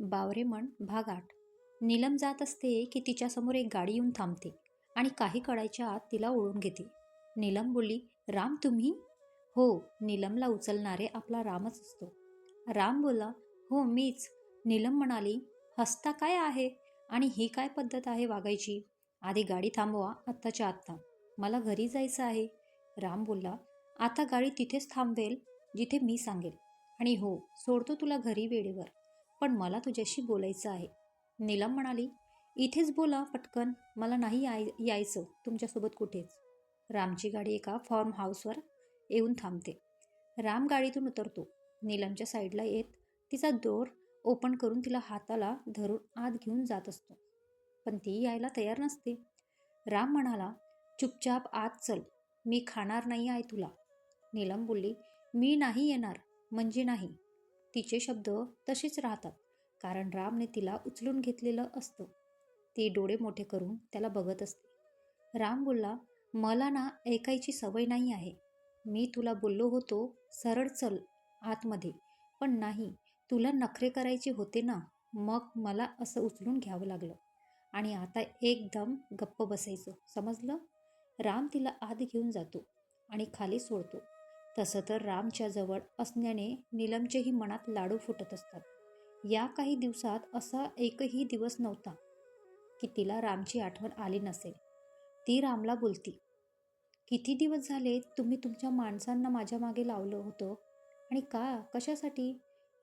बावरेमण भाग आठ. नीलम जात असते की तिच्यासमोर एक गाडी येऊन थांबते आणि काही कळायच्या आत तिला ओळून घेते. नीलम बोलली राम तुम्ही? हो नीलमला उचलणारे आपला रामच असतो. राम बोला हो मीच. नीलम म्हणाली हसता काय आहे? आणि ही काय पद्धत आहे वागायची? आधी गाडी थांबवा आत्ताच्या आत्ता. मला घरी जायचं आहे. राम बोलला आता गाडी तिथेच थांबवेल जिथे मी सांगेल. आणि हो सोडतो तुला घरी वेळेवर. पण मला तुझ्याशी बोलायचं आहे. नीलम म्हणाली इथेच बोला पटकन मला नाही आय यायचं तुमच्यासोबत कुठेच. रामची गाडी एका फॉर्म हाऊसवर येऊन थांबते. राम गाडीतून उतरतो. नीलमच्या साईडला येत तिचा दोर ओपन करून तिला हाताला धरून आत घेऊन जात असतो. पण ती यायला तयार नसते. राम म्हणाला चुपचाप आत चल मी खाणार नाही आहे तुला. नीलम बोलली मी नाही येणार म्हणजे नाही. तिचे शब्द तसेच राहतात कारण रामने तिला उचलून घेतलेलं असतं. ती डोळे मोठे करून त्याला बघत असते. राम बोलला मला ना ऐकायची सवय नाही आहे. मी तुला बोललो होतो सरळ चल आतमध्ये. पण नाही तुला नखरे करायचे होते ना मग मला असं उचलून घ्यावं लागलं. आणि आता एकदम गप्प बसायचं समजलं? राम तिला आत घेऊन जातो आणि खाली सोडतो. तसं तर रामच्या जवळ असण्याने नीलमचेही मनात लाडू फुटत असतात. या काही दिवसात असा एकही दिवस नव्हता की तिला रामची आठवण आली नसेल. ती रामला बोलती किती दिवस झाले तुम्ही तुमच्या माणसांना माझ्या मागे लावलं होतं आणि का कशासाठी?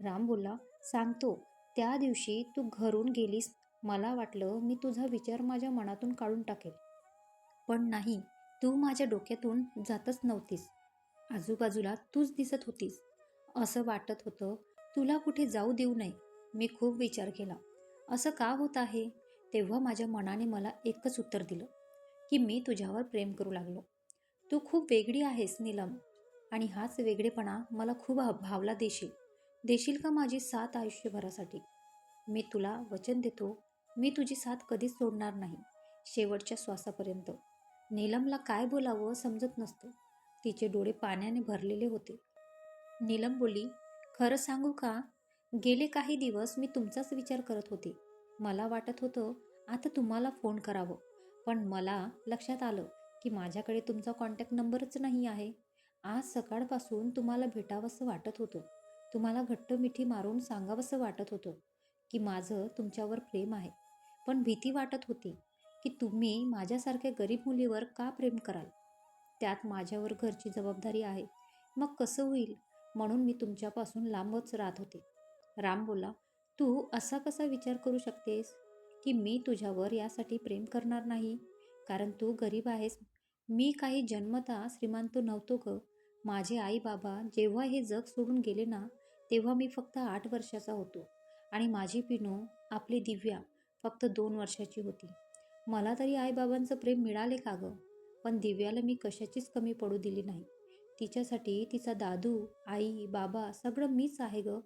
राम बोलला सांगतो त्या दिवशी तू घरून गेलीस मला वाटलं मी तुझा विचार माझ्या मनातून काढून टाकेल. पण नाही तू माझ्या डोक्यातून जातच नव्हतीस. आजूबाजूला तूच दिसत होतीस. असं वाटत होतं तुला कुठे जाऊ देऊ नये मी खूप विचार केला. असं का होत आहे? तेव्हा माझ्या मनाने मला एकच उत्तर दिलं की मी तुझ्यावर प्रेम करू लागलो. तू खूप वेगळी आहेस नीलम. आणि हाच वेगळेपणा मला खूप भावला देशील. देशील का माझी साथ आयुष्यभरासाठी? मी तुला वचन देतो मी तुझी साथ कधीच सोडणार नाही शेवटच्या श्वासापर्यंत. नीलमला काय बोलावं समजत नसतं. तिचे डोळे पाण्याने भरलेले होते. नीलम बोली खरं सांगू का? गेले काही दिवस मी तुमचाच विचार करत होते. मला वाटत होतं आता तुम्हाला फोन करावं. पण मला लक्षात आलं की माझ्याकडे तुमचा कॉन्टॅक्ट नंबरच नाही आहे. आज सकाळपासून तुम्हाला भेटावंसं वाटत होतं. तुम्हाला घट्ट मिठी मारून सांगावंसं वाटत होतं की माझं तुमच्यावर प्रेम आहे. पण भीती वाटत होती की तुम्ही माझ्यासारख्या गरीब मुलीवर का प्रेम कराल? त्यात माझ्यावर घरची जबाबदारी आहे. मग कसं होईल? म्हणून मी तुमच्यापासून लांबच राहत होते. राम बोला तू असा कसा विचार करू शकतेस? की मी तुझ्यावर यासाठी प्रेम करणार नाही? कारण तू गरीब आहेस. मी काही जन्मता श्रीमंत नव्हतो ग. माझे आई बाबा जेव्हा हे जग सोडून गेले ना तेव्हा मी फक्त आठ वर्षाचा होतो. आणि माझी पिनू आपली दिव्या फक्त दोन वर्षाची होती. मला तरी आईबाबांचं प्रेम मिळाले का गं? पण दिव्याला मी कशाचीच कमी पडू दिली नाही. तिच्यासाठी तिचा दादू आई बाबा सगळं मीच आहे ग.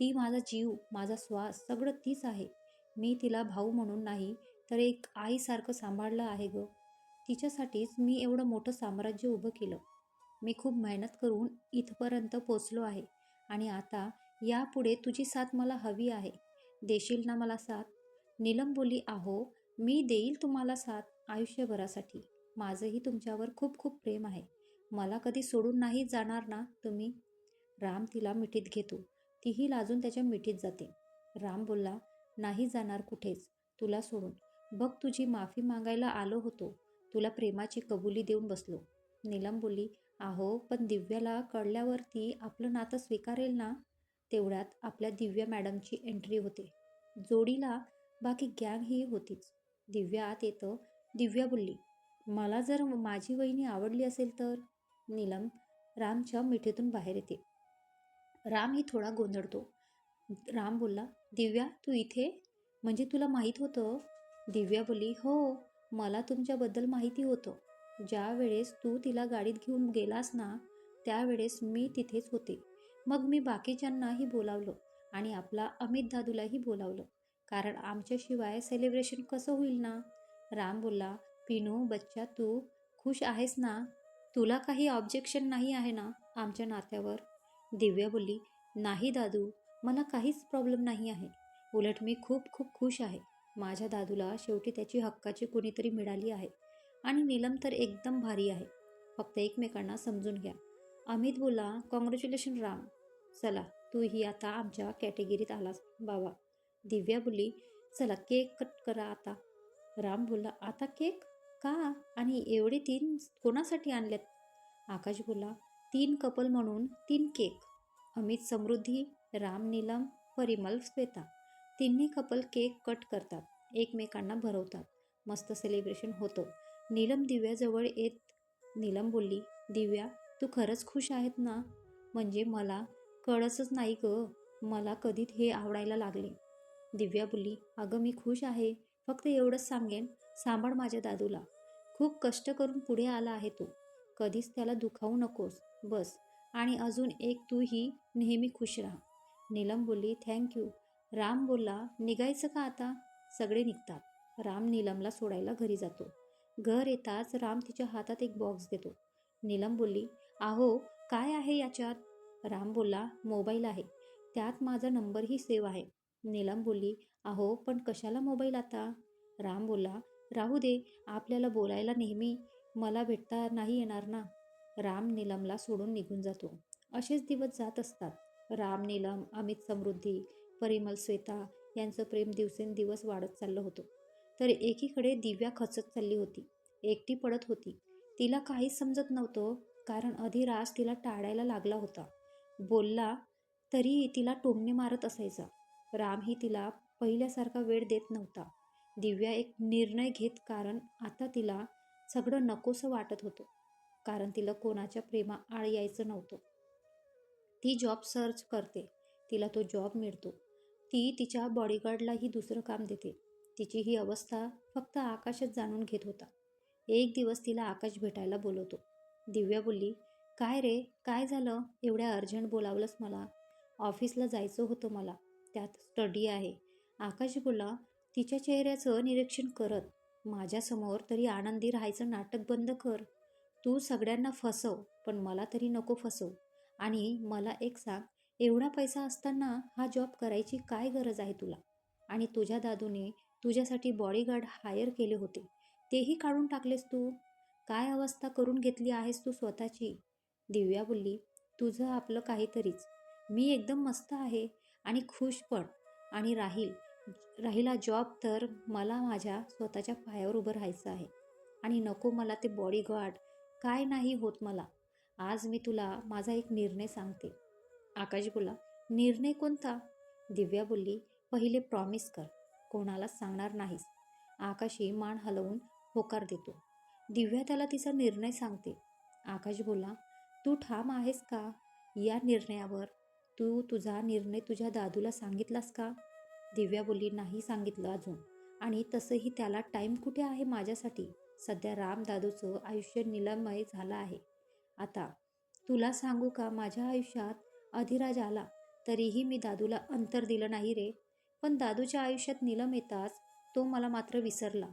ती माझा जीव माझा श्वास सगळं तीच आहे. मी तिला भाऊ म्हणून नाही तर एक आईसारखं सांभाळलं आहे ग. तिच्यासाठीच मी एवढं मोठं साम्राज्य उभं केलं. मी खूप मेहनत करून इथपर्यंत पोचलो आहे. आणि आता यापुढे तुझी साथ मला हवी आहे. देशील ना मला साथ? नीलम बोली आहो मी देईल तुम्हाला साथ आयुष्यभरासाठी. माझंही तुमच्यावर खूप खूप प्रेम आहे. मला कधी सोडून नाही जाणार ना तुम्ही? राम तिला मिठीत घेतो. तीही लाजून त्याच्या मिठीत जाते. राम बोलला नाही जाणार कुठेच. तुला सोडून. बघ तुझी माफी मागायला आलो होतो. तुला प्रेमाची कबुली देऊन बसलो. नीलम बोलली आहो पण दिव्याला कळल्यावरती आपलं नातं स्वीकारेल ना? तेवढ्यात आपल्या दिव्या मॅडमची एंट्री होते. जोडीला बाकी गँग ही होतीच. दिव्या आत येतं. दिव्या बोलली मला जर माझी वहिनी आवडली असेल तर? नीलम रामच्या मिठीतून बाहेर येते. राम ही थोडा गोंधळतो. राम बोलला दिव्या तू इथे? म्हणजे तुला माहीत होतं? दिव्या बोली हो मला तुमच्याबद्दल माहिती होतं. ज्या वेळेस तू तिला गाडीत घेऊन गेलास ना त्यावेळेस मी तिथेच होते. मग मी बाकीच्यांनाही बोलावलं आणि आपला अमित दादूलाही बोलावलं. कारण आमच्याशिवाय सेलिब्रेशन कसं होईल ना? राम बोलला पिनू बच्चा तू खुश आहेस ना? तुला काही ऑब्जेक्शन नाही आहे ना आमच्या नात्यावर? दिव्या बोलली नाही दादू मला काहीच प्रॉब्लेम नाही आहे. उलट मी खूप खूप खुश आहे. माझ्या दादूला शेवटी त्याची हक्काची कुणीतरी मिळाली आहे. आणि नीलम तर एकदम भारी आहे. फक्त एकमेकांना समजून घ्या. अमित बोला कॉंग्रॅच्युलेशन राम. चला तूही आता आमच्या कॅटेगरीत आलास बाबा. दिव्या बोलली चला केक कट करा आता. राम बोलला आता केक का? आणि एवढे तीन कोणासाठी आणल्यात आकाश बोला तीन कपल म्हणून तीन केक. अमित समृद्धी राम नीलम परिमल श्वेता. तिन्ही कपल केक कट करतात एकमेकांना भरवतात. मस्त सेलिब्रेशन होतं. नीलम दिव्याजवळ येत नीलम बोलली दिव्या तू खरंच खुश आहेत ना? म्हणजे मला कळतच नाही ग. मला कधीच हे आवडायला लागले. दिव्या बोलली अगं मी खुश आहे. फक्त एवढंच सांगेन. सांभाळ माझ्या दादूला. खूप कष्ट करून पुढे आला आहे तो. कधीच त्याला दुखावू नकोस. बस. आणि अजून एक तूही नेहमी खुश राहा. नीलम बोलली थँक्यू राम बोलला निघायचं का आता? सगळे निघतात. राम नीलमला सोडायला घरी जातो. घर येताच राम तिच्या हातात एक बॉक्स देतो. नीलम बोलली आहो काय आहे याच्यात? राम बोलला मोबाईल आहे. त्यात माझा नंबरही सेव्ह आहे. नीलम बोलली आहो पण कशाला मोबाईल आता? राम बोलला राहू दे आपल्याला बोलायला नेहमी मला भेटता नाही येणार ना? राम नीलमला सोडून निघून जातो. असेच दिवस जात असतात. राम नीलम अमित समृद्धी परिमल श्वेता यांचं प्रेम दिवसेंदिवस वाढत चाललं होतं. तर एकीकडे दिव्या खचत चालली होती. एकटी पडत होती. तिला काहीच समजत नव्हतं कारण अधिराज तिला टाळायला लागला होता. बोलला तरी तिला टोमणे मारत असायचा. रामही तिला पहिल्यासारखा वेळ देत नव्हता. दिव्या एक निर्णय घेत कारण आता तिला सगळं नकोसं वाटत होतं कारण तिला कोणाच्या प्रेमा आळ यायचं नव्हतं. ती जॉब सर्च करते तिला तो जॉब मिळतो. ती तिच्या बॉडीगार्डलाही दुसरं काम देते. तिची ही अवस्था फक्त आकाशच जाणून घेत होता. एक दिवस तिला आकाश भेटायला बोलवतो. दिव्या बोलली काय रे काय झालं? एवढ्या अर्जंट बोलावलंस मला. ऑफिसला जायचं होतं मला. त्यात स्टडी आहे. आकाश बोला तिच्या चेहऱ्याचं निरीक्षण करत माझ्यासमोर तरी आनंदी राहायचं नाटक बंद कर. तू सगळ्यांना फसव पण मला तरी नको फसव. आणि मला एक सांग एवढा पैसा असताना हा जॉब करायची काय गरज आहे तुला? आणि तुझ्या दादूने तुझ्यासाठी बॉडीगार्ड हायर केले होते. तेही काढून टाकलेस तू? काय अवस्था करून घेतली आहेस तू स्वतःची? दिव्या बोलली तुझं आपलं काहीतरीच. मी एकदम मस्त आहे आणि खुश पण आणि राहील. राहिला जॉब तर मला माझ्या स्वतःच्या पायावर उभं राहायचं आहे. आणि नको मला ते बॉडीगार्ड. काय नाही होत मला. आज मी तुला माझा एक निर्णय सांगते. आकाश बोला निर्णय कोणता? दिव्या बोलली पहिले प्रॉमिस कर. कोणाला सांगणार नाहीस. आकाशी मान हलवून होकार देतो. दिव्या त्याला तिचा निर्णय सांगते. आकाश बोला तू ठाम आहेस का? या निर्णयावर तू तुझा निर्णय तुझ्या दादूला सांगितलास का? दिव्या बोलींनाही नाही सांगितलं अजून. आणि तसंही त्याला टाईम कुठे आहे माझ्यासाठी? सध्या राम दादूचं आयुष्य निलमय झालं आहे. आता तुला सांगू का माझ्या आयुष्यात अधिराज आला? तरीही मी दादूला अंतर दिलं नाही रे. पण दादूच्या आयुष्यात निलम येताच तो मला मात्र विसरला.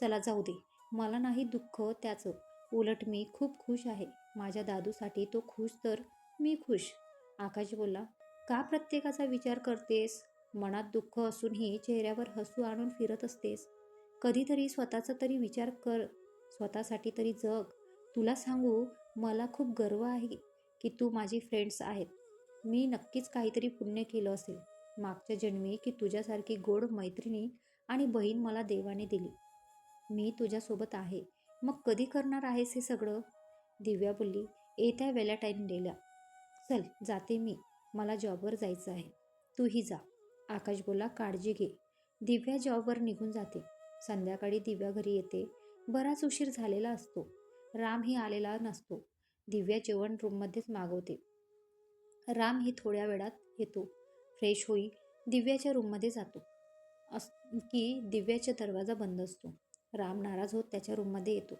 चला जाऊ दे. मला नाही दुःख त्याचं. उलट मी खूप खुश आहे. माझ्या दादूसाठी तो खुश तर मी खुश. आकाश बोलला का प्रत्येकाचा विचार करतेस? मनात दुःख असूनही चेहऱ्यावर हसू आणून फिरत असतेस. कधीतरी स्वतःचा तरी विचार कर. स्वतःसाठी तरी जग. तुला सांगू मला खूप गर्व आहे की तू माझी फ्रेंड्स आहेत. मी नक्कीच काहीतरी पुण्य केलं असेल. मागच्या जन्मी की तुझ्यासारखी गोड मैत्रिणी आणि बहीण मला देवाने दिली. मी तुझ्यासोबत आहे. मग कधी करणार आहेस हे सगळं? दिव्या बोलली. येत्या व्हॅलेंटाईन डेला. चल जाते मी. मला जॉबवर जायचं आहे. तूही जा. आकाश बोला काळजी घे. दिव्या जॉबवर निघून जाते. संध्याकाळी दिव्या घरी येते. बराच उशीर झालेला असतो. रामही आलेला नसतो. दिव्या जेवण रूममध्येच मागवते. राम ही थोड्या वेळात येतो. फ्रेश होई दिव्याच्या रूममध्ये जातो. अस की दिव्याचा दरवाजा बंद असतो. राम नाराज होत त्याच्या रूममध्ये येतो.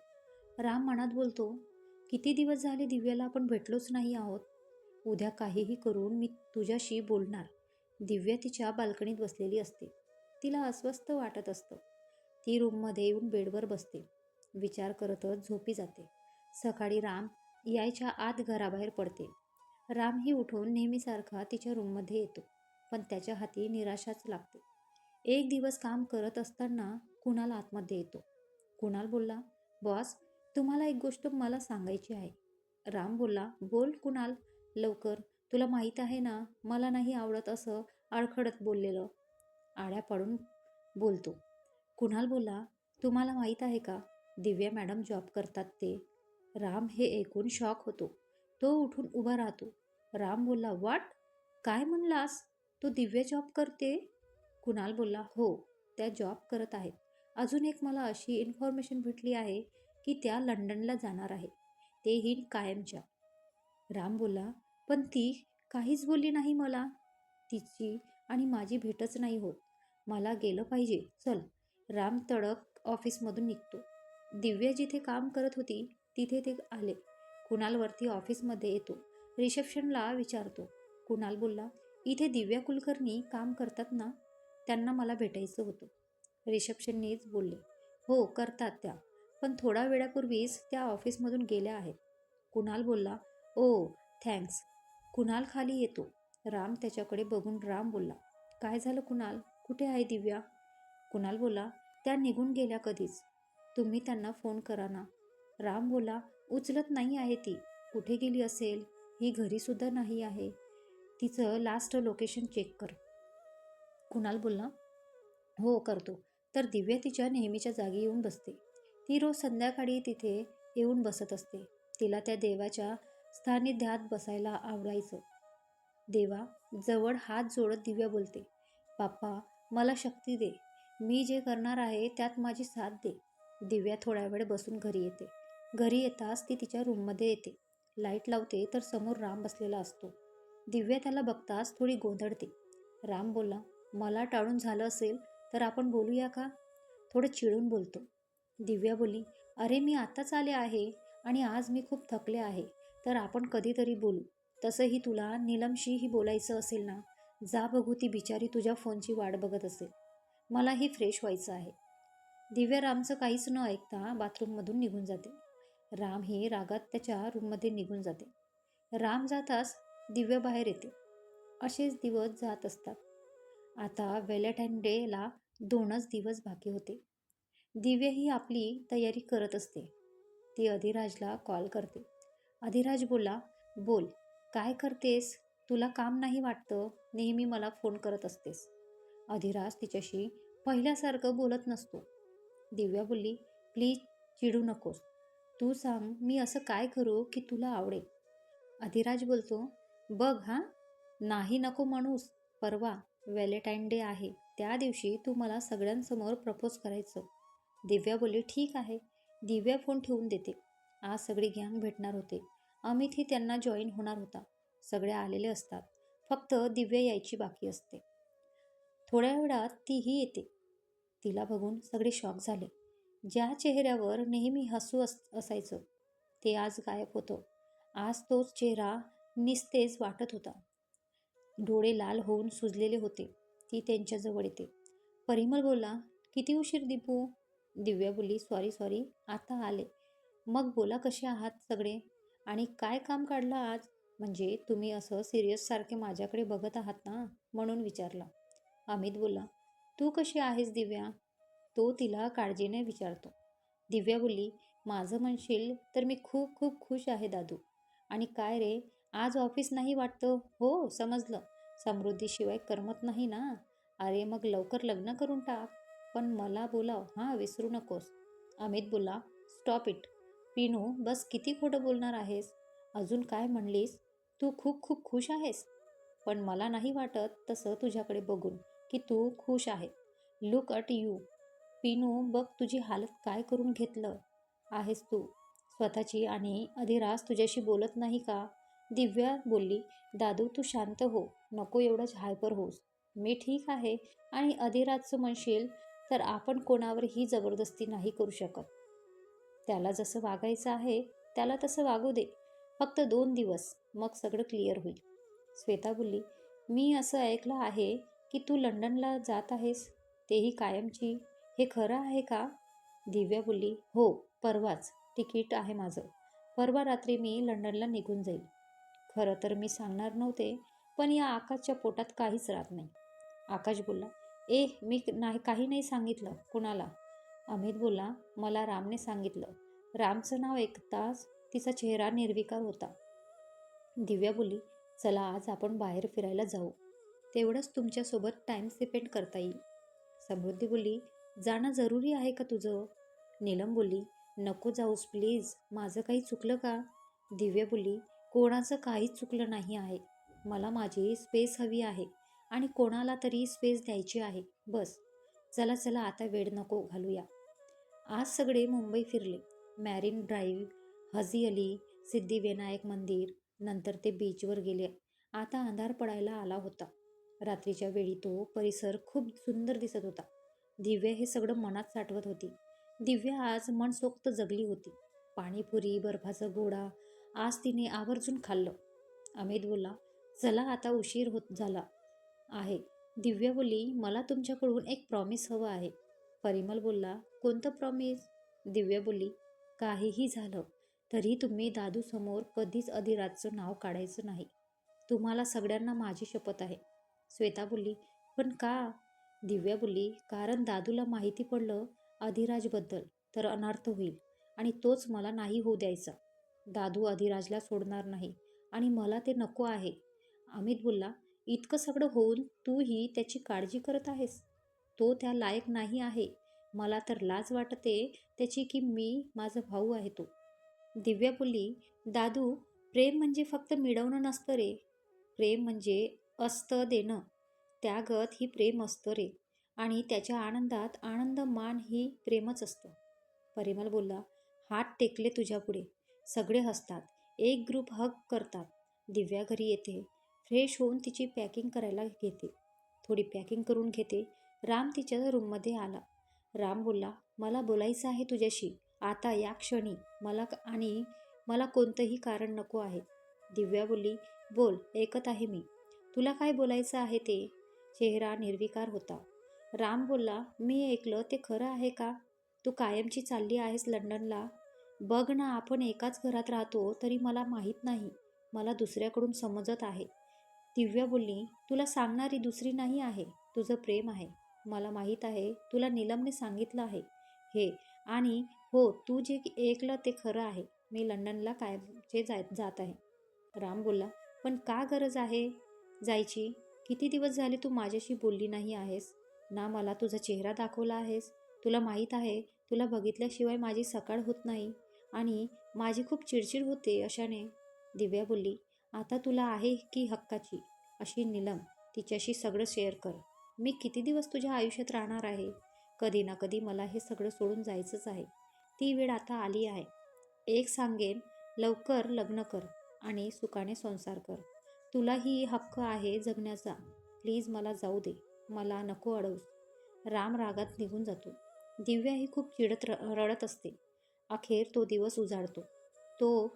राम मनात बोलतो किती दिवस झाले दिव्याला आपण भेटलोच नाही आहोत. उद्या काहीही करून मी तुझ्याशी बोलणार. दिव्या तिच्या बाल्कनीत बसलेली असते. तिला अस्वस्थ वाटत असतं. ती रूममध्ये येऊन बेडवर बसते. विचार करतच झोपी जाते. सकाळी राम यायच्या आत घराबाहेर पडते. रामही उठून नेहमीसारखा तिच्या रूममध्ये येतो पण त्याच्या हाती निराशाच लागते. एक दिवस काम करत असताना कुणाल आतमध्ये येतो? कुणाल बोलला बॉस तुम्हाला एक गोष्ट मला सांगायची आहे. राम बोलला बोल कुणाल लवकर. तुला माहीत आहे ना मला नाही आवडत असं अडखडत बोललेलं. आड्या पाडून बोलतो. कुणाल बोला तुम्हाला माहीत आहे का दिव्या मॅडम जॉब करतात ते. राम हे ऐकून शॉक होतो. तो उठून उभा राहतो. राम बोलला वाट? काय म्हणलास? तू दिव्या जॉब करते? कुणाल बोलला हो त्या जॉब करत आहेत. अजून एक मला अशी इन्फॉर्मेशन भेटली आहे की त्या लंडनला जाणार आहे. तेही कायमच्या. राम बोलला पण ती काहीच बोलली नाही मला. तिची आणि माझी भेटच नाही होत. मला गेलं पाहिजे. चल राम तडक ऑफिसमधून निघतो. दिव्या जिथे काम करत होती तिथे ते आले. कुणालवरती ऑफिसमध्ये येतो. रिसेप्शनला विचारतो. कुणाल बोलला इथे दिव्या कुलकर्णी काम करतात ना? त्यांना मला भेटायचं होतं. रिसेप्शननीच बोलले हो करतात त्या. पण थोडा वेळापूर्वीच त्या ऑफिसमधून गेल्या आहेत. कुणाल बोलला ओ थँक्स. कुणाल खाली येतो? राम त्याच्याकडे बघून राम बोलला काय झालं कुणाल? कुठे आहे दिव्या? कुणाल बोला त्या निघून गेल्या कधीच. तुम्ही त्यांना फोन करा ना. राम बोला उचलत नाही आहे ती. कुठे गेली असेल? ही घरीसुद्धा नाही आहे. तिचं लास्ट लोकेशन चेक कर. कुणाल बोलला हो करतो. तर दिव्या तिच्या नेहमीच्या जागी येऊन बसते. ती रोज संध्याकाळी तिथे येऊन बसत असते. तिला त्या देवाच्या स्थानिध्यात बसायला आवडायचं. देवा जवळ हात जोडत दिव्या बोलते. बाप्पा मला शक्ती दे. मी जे करणार आहे त्यात माझी साथ दे. दिव्या थोड्या वेळ बसून घरी येते. घरी येताच ती तिच्या रूममध्ये येते. लाइट लावते तर समोर राम बसलेला असतो. दिव्या त्याला बघताच थोडी गोंधळते. राम बोलला मला टाळून झालं असेल तर आपण बोलूया का? थोडं चिडून बोलतो. दिव्या बोली अरे मी आत्ताच आले आहे आणि आज मी खूप थकले आहे. तर आपण कधीतरी बोलू. तसंही तुला नीलमशीही बोलायचं असेल ना जा बघू ती बिचारी तुझ्या फोनची वाट बघत असेल. मलाही फ्रेश व्हायचं आहे. दिव्या रामचं काहीच न ऐकता बाथरूममधून निघून जाते. राम ही रागात त्याच्या रूममध्ये निघून जाते. राम जाताच दिव्या बाहेर येते. असेच दिवस जात असतात. आता व्हॅलेंटाईन डेला दोनच दिवस बाकी होते. दिव्या ही आपली तयारी करत असते. ती अधिराजला कॉल करते. अधिराज बोला बोल काय करतेस? तुला काम नाही वाटतं? नेहमी मला फोन करत असतेस. अधिराज तिच्याशी पहिल्यासारखं बोलत नसतो. दिव्या बोलली प्लीज चिडू नकोस. तू सांग मी असं काय करू की तुला आवडेल? अधिराज बोलतो बघ हां नाही नको म्हणूस. परवा व्हॅलेंटाईन डे आहे. त्या दिवशी तू मला सगळ्यांसमोर प्रपोज करायचं. दिव्या बोलली ठीक आहे. दिव्या फोन ठेवून देते. आज सगळी गँग भेटणार होते. अमितही त्यांना जॉईन होणार होता. सगळे आलेले असतात. फक्त दिव्या यायची बाकी असते. थोड्या वेळात तीही येते. तिला बघून सगळे शॉक झाले. ज्या चेहऱ्यावर नेहमी हसू अस असायचं ते आज गायब होतं. आज तोच चेहरा निस्तेज वाटत होता. डोळे लाल होऊन सुजलेले होते. ती त्यांच्याजवळ येते. परिमल बोला किती उशीर दीपू? दिव्या बोलली सॉरी सॉरी आता आले. मग बोला कसे आहात सगळे? आणि काय काम काढलं आज? म्हणजे तुम्ही असं सिरियससारखे माझ्याकडे बघत आहात ना म्हणून विचारला. अमित बोलला तू कशी आहेस दिव्या? तो तिला काळजीने विचारतो. दिव्या बोलली माझं म्हणशील तर मी खूप खूप खुश आहे दादू. आणि काय रे आज ऑफिस नाही वाटतं. हो समजलं. समृद्धीशिवाय करमत नाही ना. अरे मग लवकर लग्न करून टाक. पण मला बोलाव. हां विसरू नकोस. अमित बोला स्टॉप इट. पिनू बस किती खोटं बोलणार आहेस? अजून काय म्हणलीस? तू खूप खूप खुश आहेस? पण मला नाही वाटत तसं तुझ्याकडे बघून की तू खुश आहे. लुक अट यू पिनू बघ तुझी हालत काय करून घेतलं आहेस तू? स्वतःची आणि अधिरास तुझ्याशी बोलत नाही का? दिव्या बोलली दादू तू शांत हो. नको एवढंच हायपर होस मी ठीक आहे आणि अधिराजचं म्हणशील तर आपण कोणावरही जबरदस्ती नाही करू शकत. त्याला जसं वागायचं आहे त्याला तसं वागू दे. फक्त दोन दिवस मग सगळं क्लिअर होईल. श्वेता बोलली मी असं ऐकलं आहे की तू लंडनला जात आहेस? तेही कायमची? हे खरं आहे का? दिव्या बोलली हो परवाच. तिकीट आहे माझं. परवा रात्री मी लंडनला निघून जाईल. खरं तर मी सांगणार नव्हते पण या आकाशच्या पोटात काहीच राहत नाही. आकाश बोलला ए मी नाही काही नाही सांगितलं. कुणाला? अमित बोला मला रामने सांगितलं. रामचं नाव ऐकताच तिचा चेहरा निर्विकार होता. दिव्या बोली चला आज आपण बाहेर फिरायला जाऊ. तेवढंच तुमच्यासोबत टाईम स्पेंड करता येईल. समृद्धी बोलली जाणं जरुरी आहे का तुझं? नीलम बोलली नको जाऊस प्लीज माझं काही चुकलं का? दिव्या बोलली कोणाचं काहीच चुकलं नाही आहे. मला माझी स्पेस हवी आहे आणि कोणाला तरी स्पेस द्यायची आहे. बस. चला चला आता वेळ नको घालूया. आज सगळे मुंबई फिरले. मॅरिन ड्राईव्ह हजी अली सिद्धिविनायक मंदिर नंतर ते बीचवर गेले. आता अंधार पडायला आला होता. रात्रीच्या वेळी तो परिसर खूप सुंदर दिसत होता. दिव्या हे सगळं मनात साठवत होती. दिव्या आज मनसोक्त जगली होती. पाणीपुरी बर्फाचा गोडा आज तिने आवर्जून खाल्लं. अमित बोला चला आता उशीर होत झाला आहे. दिव्या बोली मला तुमच्याकडून एक प्रॉमिस हवं आहे. परिमल बोलला कोणतं प्रॉमिस दिव्या बोलली काहीही झालं तरी तुम्ही दादूसमोर कधीच अधिराजचं नाव काढायचं नाही. तुम्हाला सगळ्यांना माझी शपथ आहे. श्वेता बोलली पण का? दिव्या बोलली कारण दादूला माहिती पडलं अधिराजबद्दल तर अनर्थ होईल आणि तोच मला नाही होऊ द्यायचा. दादू अधिराजला सोडणार नाही आणि मला ते नको आहे. अमित बोलला इतकं सगळं होऊन तूही त्याची काळजी करत आहेस? तो त्या लायक नाही आहे. मला तर लाज वाटते त्याची की मी माझा भाऊ आहे तो. दिव्या बोलली दादू प्रेम म्हणजे फक्त मिळवणं नसतं रे. प्रेम म्हणजे असतं देणं. त्यागत ही प्रेम असतं रे. आणि त्याच्या आनंदात आनंद मान ही प्रेमच असतं. परिमल बोलला हात टेकले तुझ्यापुढे सगळे हसतात. एक ग्रुप हग करतात. दिव्या घरी येते. फ्रेश होऊन तिची पॅकिंग करायला घेते. थोडी पॅकिंग करून घेते. राम तिच्या रूममध्ये आला. राम बोलला मला बोलायचं आहे तुझ्याशी. आता या क्षणी मला आणि मला कोणतंही कारण नको आहे. दिव्या बोलली बोल ऐकत आहे मी. तुला काय बोलायचं आहे ते? चेहरा निर्विकार होता. राम बोलला मी ऐकलं ते खरं आहे का? तू कायमची चालली आहेस लंडनला. बघ ना आपण एकाच घरात राहतो तरी मला माहीत नाही. मला दुसऱ्याकडून समजत आहे. दिव्या बोलली तुला सांगणारी दुसरी नाही आहे. तुझं प्रेम आहे. मला माहीत आहे तुला नीलमने सांगितलं आहे. हे आणि हो तू जे ऐकलं ते खरं आहे. मी लंडनला कायमचे जाय जात आहे. राम बोलला पण का गरज आहे जायची? किती दिवस झाले तू माझ्याशी बोलली नाही आहेस? ना मला तुझा चेहरा दाखवला आहेस? तुला माहीत आहे तुला बघितल्याशिवाय माझी सकाळ होत नाही आणि माझी खूप चिडचिड होते अशाने. दिव्या बोलली आता तुला आहे की हक्काची? अशी नीलम तिच्याशी सगळं शेअर कर. मी किती दिवस तुझ्या आयुष्यात राहणार आहे? कधी ना कधी मला हे सगळं सोडून जायचंच आहे. ती वेळ आता आली आहे. एक सांगेन लवकर लग्न कर आणि सुखाने संसार कर. तुलाही हक्क आहे जगण्याचा. प्लीज मला जाऊ दे. मला नको अडवूस. राम रागात निघून जातो. दिव्या ही खूप चिडत र रडत असते. अखेर तो दिवस उजाडतो. तो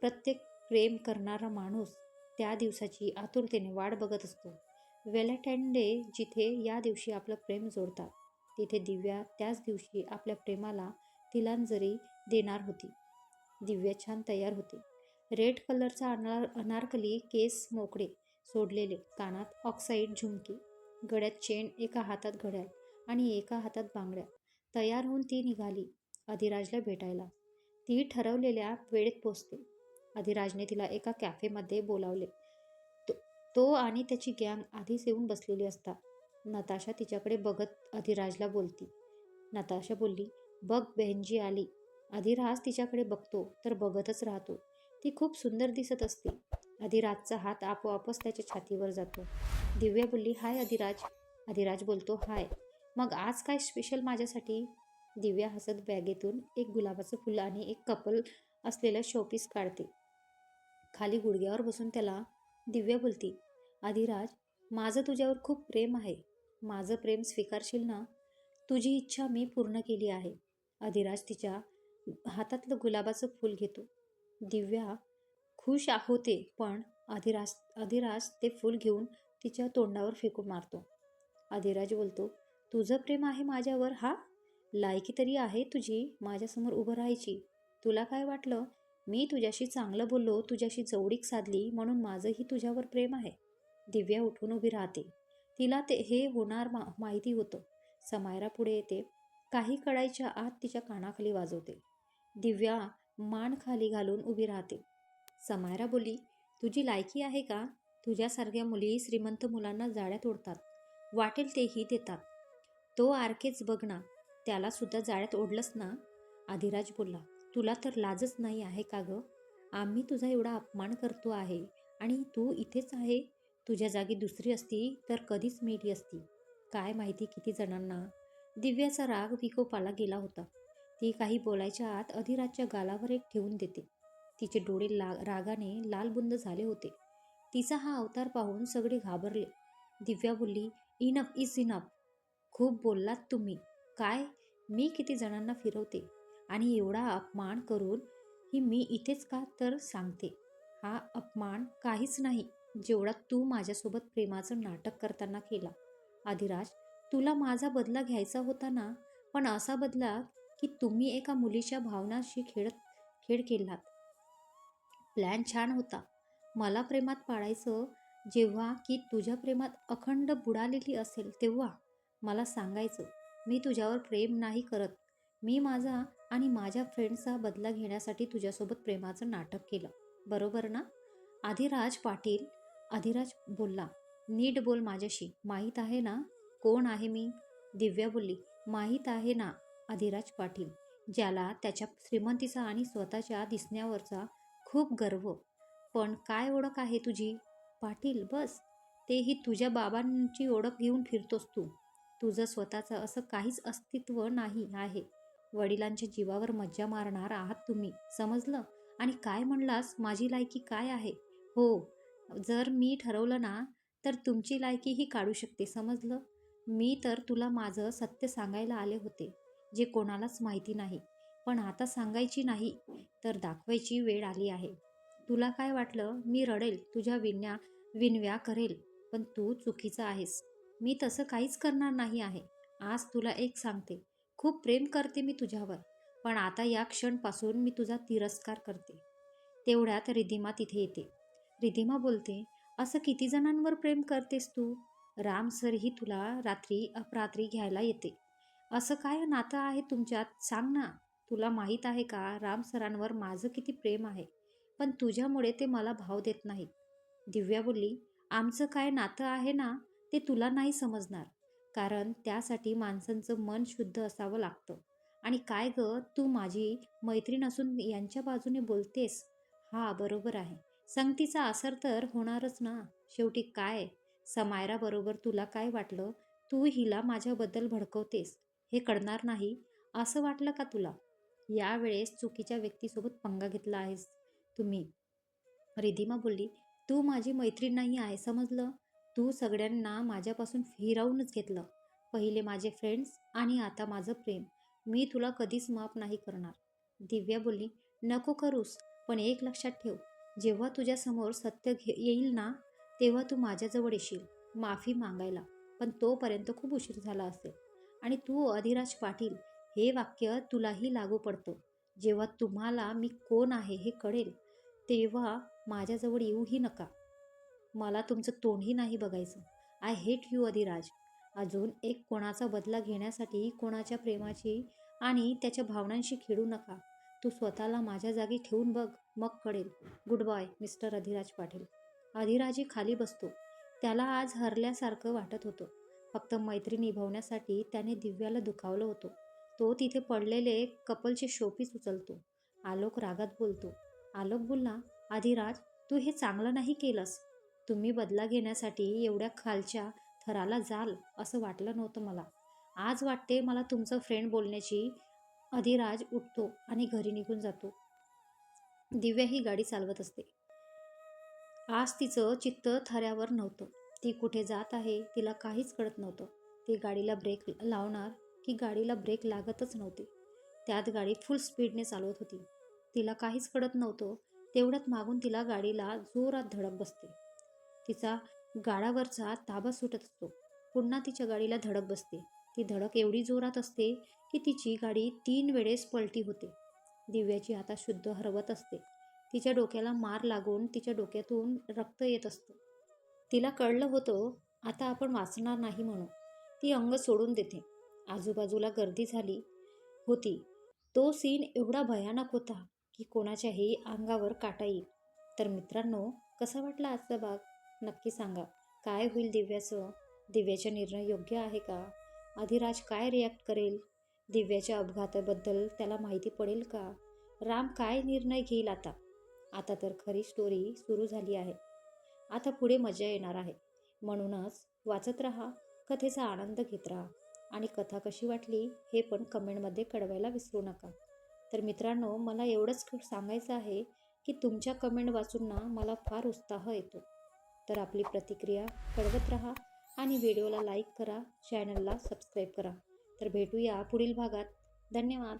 प्रत्येक प्रेम करणारा माणूस त्या दिवसाची आतुरतेने वाट बघत असतो. व्हॅलेंटाईन डे जिथे या दिवशी आपलं प्रेम जोडतात तिथे दिव्या त्याच दिवशी आपल्या प्रेमाला तिलांजली देणार होती. दिव्या छान तयार होते. रेड कलरचा अनार अनारकली केस मोकळे सोडलेले कानात ऑक्साईड झुमकी गळ्यात चेन एका हातात घड्याळ आणि एका हातात बांगड्या. तयार होऊन ती निघाली अधिराजला भेटायला. ती ठरवलेल्या वेळेत पोचते. अधिराजने तिला एका कॅफेमध्ये बोलावले. तो आणि त्याची गँग आधीच येऊन बसलेली असता. नताशा तिच्याकडे बघत अधिराजला बोलती. नताशा बोलली बघ बहनजी आली. अधिराज तिच्याकडे बघतो तर बघतच राहतो. ती खूप सुंदर दिसत असते. अधिराजचा हात आपोआपच त्याच्या छातीवर जातो. दिव्या बोलली हाय अधिराज. अधिराज बोलतो हाय. मग आज काय स्पेशल माझ्यासाठी? दिव्या हसत बॅगेतून एक गुलाबाचं फुलं आणि एक कपल असलेलं शोपीस काढते. खाली गुडघ्यावर बसून त्याला दिव्या बोलती अधिराज माझं तुझ्यावर खूप प्रेम आहे. माझं प्रेम स्वीकारशील ना? तुझी इच्छा मी पूर्ण केली आहे. अधिराज तिच्या हातातलं गुलाबाचं फूल घेतो. दिव्या खुश होते पण अधिराज अधिराज ते फूल घेऊन तिच्या तोंडावर फेकून मारतो. अधिराज बोलतो तुझं प्रेम आहे माझ्यावर हा? लायकी तरी आहे तुझी माझ्यासमोर उभं राहायची. तुला काय वाटलं? मी तुझ्याशी चांगलं बोललो तुझ्याशी जवळीक साधली म्हणून माझंही तुझ्यावर प्रेम आहे. दिव्या उठून उभी राहते. तिला ते हे होणार मा माहिती होतं. समायरा पुढे येते. काही कळायच्या आत तिच्या कानाखाली वाजवते. दिव्या मान खाली घालून उभी राहते. समायरा बोली तुझी लायकी आहे का? तुझ्यासारख्या मुली श्रीमंत मुलांना जाळ्यात ओढतात. वाटेल तेही देतात. तो आरकेच बघ ना त्याला सुद्धा जाळ्यात ओढलंस ना? आधिराज बोलला तुला तर लाजच नाही आहे का गं? आम्ही तुझा एवढा अपमान करतो आहे आणि तू इथेच आहे? तुझ्या जागी दुसरी असती तर कधीच मेली असती काय माहिती किती जणांना. दिव्याचा राग विकोपाला गेला होता. ती काही बोलायच्या आत अधिराजच्या गालावर एक ठेवून देते. तिचे डोळे ला रागाने लालबुंद झाले होते. तिचा हा अवतार पाहून सगळे घाबरले. दिव्या बोलली इनफ इज इनफ. खूप बोललात तुम्ही. काय? मी किती जणांना फिरवते? आणि एवढा अपमान करून ही मी इथेच का तर सांगते? हा अपमान काहीच नाही. जेवढा तू माझ्यासोबत प्रेमाचं नाटक करताना केला. आधिराज तुला माझा बदला घ्यायचा होता ना? पण असा बदला की तुम्ही एका मुलीच्या भावनाशी खेळत खेळ केलात. प्लॅन छान होता. मला प्रेमात पाडायचं जेव्हा की तुझ्या प्रेमात अखंड बुडालेली असेल तेव्हा. मला सांगायचं मी तुझ्यावर प्रेम नाही करत. मी माझा आणि माझ्या फ्रेंडचा बदला घेण्यासाठी तुझ्यासोबत प्रेमाचं नाटक केलं. बरोबर ना? आधिराज पाटील अधिराज बोलला नीट बोल माझ्याशी. माहीत आहे ना? कोण आहे मी? दिव्या बोलली माहीत आहे ना? अधिराज पाटील ज्याला त्याच्या श्रीमंतीचा आणि स्वतःच्या दिसण्यावरचा खूप गर्व. पण काय ओळख आहे तुझी? पाटील बस. तेही तुझ्या बाबांची ओळख घेऊन फिरतोस तू. तुझं स्वतःचं असं काहीच अस्तित्व नाही आहे. वडिलांच्या जीवावर मज्जा मारणार आहात तुम्ही समजलं? आणि काय म्हणलास? माझी लायकी काय आहे? हो जर मी ठरवलं ना तर तुमची लायकीही काढू शकते. समजलं? मी तर तुला माझं सत्य सांगायला आले होते जे कोणालाच माहिती नाही. पण आता सांगायची नाही तर दाखवायची वेळ आली आहे. तुला काय वाटलं? मी रडेल तुझ्या विन्या विनव्या करेल पण तू चुकीचं आहेस. मी तसं काहीच करणार नाही आहे. आज तुला एक सांगते. खूप प्रेम करते मी तुझ्यावर पण आता या क्षणपासून मी तुझा तिरस्कार करते. तेवढ्यात रिधिमा तिथे येते. रिधिमा बोलते असं किती जणांवर प्रेम करतेस तू? राम सरही तुला रात्री अपरात्री घ्यायला येते. असं काय नातं आहे तुमच्यात? सांग ना. तुला माहीत आहे का राम सरांवर माझं किती प्रेम आहे पण तुझ्यामुळे ते मला भाव देत नाहीत. दिव्या बोलली आमचं काय नातं आहे ना ते तुला नाही समजणार. कारण त्यासाठी माणसांचं मन शुद्ध असावं लागतं. आणि काय ग तू माझी मैत्रीण असून यांच्या बाजूने बोलतेस. हा बरोबर आहे. संगतीचा असर तर होणारच ना. शेवटी काय? समायराबरोबर तुला काय वाटलं? तू हिला माझ्याबद्दल भडकवतेस. हे कळणार नाही. असं वाटलं का तुला? यावेळेस चुकीच्या व्यक्तीसोबत पंगा घेतला आहेस तुम्ही. रिधिमा बोलली तू माझी मैत्रीण नाही आहे समजलं? तू सगळ्यांना माझ्यापासून फिरावूनच घेतलं. पहिले माझे फ्रेंड्स आणि आता माझं प्रेम. मी तुला कधीच माफ नाही करणार. दिव्या बोलली नको करूस पण एक लक्षात ठेव. जेव्हा तुझ्यासमोर सत्य घे येईल ना तेव्हा तू माझ्याजवळ येशील माफी मागायला. पण तोपर्यंत खूप उशीर झाला असेल. आणि तू अधिराज पाटील हे वाक्य तुलाही लागू पडतं. जेव्हा तुम्हाला मी कोण आहे हे कळेल तेव्हा माझ्याजवळ येऊही नका. मला तुमचं तोंडही नाही बघायचं. I hate you Adhiraj. अजून एक कोणाचा बदला घेण्यासाठी कोणाच्या प्रेमाची आणि त्याच्या भावनांशी खेळू नका. तू स्वतःला माझ्या जागी ठेवून बघ. मग कळेल. Good bye mister Adhiraj Patil. अधिराजी खाली बसतो. त्याला आज हरल्यासारखं वाटत होतं. फक्त मैत्री निभावण्यासाठी त्याने दिव्याला दुखावलं होतं. तो तिथे पडलेले कपलचे शोपीस उचलतो. आलोक रागात बोलतो. आलोक बोलला अधिराज तू हे चांगलं नाही केलंस. तुम्ही बदला घेण्यासाठी एवढ्या खालच्या थराला जाल असं वाटलं नव्हतं मला. आज वाटते मला तुमचं फ्रेंड बोलण्याची. अधिराज उठतो आणि घरी निघून जातो. दिव्या ही गाडी चालवत असते. आज तिचं चित्त थऱ्यावर नव्हतं. ती कुठे जात आहे तिला काहीच कळत नव्हतं. ती गाडीला ब्रेक लावणार की गाडीला ब्रेक लागतच नव्हते. त्यात गाडी फुल स्पीडने चालवत होती. तिला काहीच कळत नव्हतं. तेवढ्यात मागून तिला गाडीला जोरात धडक बसते. तिचा गाडावरचा ताबा सुटत असतो. पुन्हा तिच्या गाडीला धडक बसते. ती धडक एवढी जोरात असते की तिची गाडी तीन वेळेस पलटी होते. दिव्याची आता शुद्ध हरवत असते. तिच्या डोक्याला मार लागून तिच्या डोक्यातून रक्त येत असतं. तिला कळलं होतं आता आपण वाचणार नाही म्हणून. ती अंग सोडून देते. आजूबाजूला गर्दी झाली होती. तो सीन एवढा भयानक होता की कोणाच्याही अंगावर काटा येईल. तर मित्रांनो कसा वाटला आजचा भाग? नक्की सांगा. काय होईल दिव्याचं? दिव्याचा निर्णय योग्य आहे का? अधिराज काय रिॲक्ट करेल? दिव्याच्या अपघाताबद्दल त्याला माहिती पडेल का? राम काय निर्णय घेईल आता? आता तर खरी स्टोरी सुरू झाली आहे. आता पुढे मजा येणार आहे. म्हणूनच वाचत राहा कथेचा आनंद घेत राहा. आणि कथा कशी वाटली हे पण कमेंटमध्ये कळवायला विसरू नका. तर मित्रांनो मला एवढंच सांगायचं आहे की तुमच्या कमेंट वाचून ना मला फार उत्साह येतो. तर आपली प्रतिक्रिया कळवत राहा आणि व्हिडिओला लाईक करा चॅनलला सबस्क्राईब करा. तर भेटूया पुढील भागात. धन्यवाद.